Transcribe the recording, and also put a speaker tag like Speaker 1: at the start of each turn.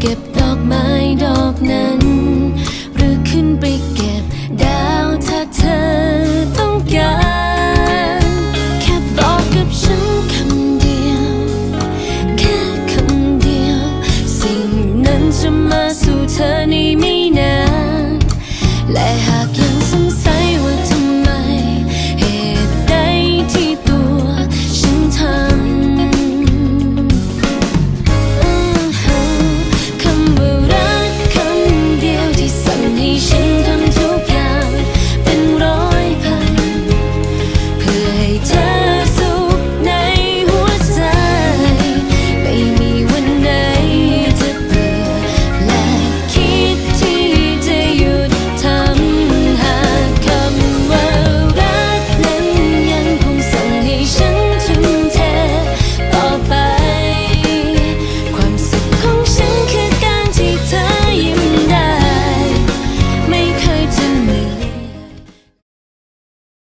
Speaker 1: เก็บดอกไม้ดอกนั้น หรือขึ้นไป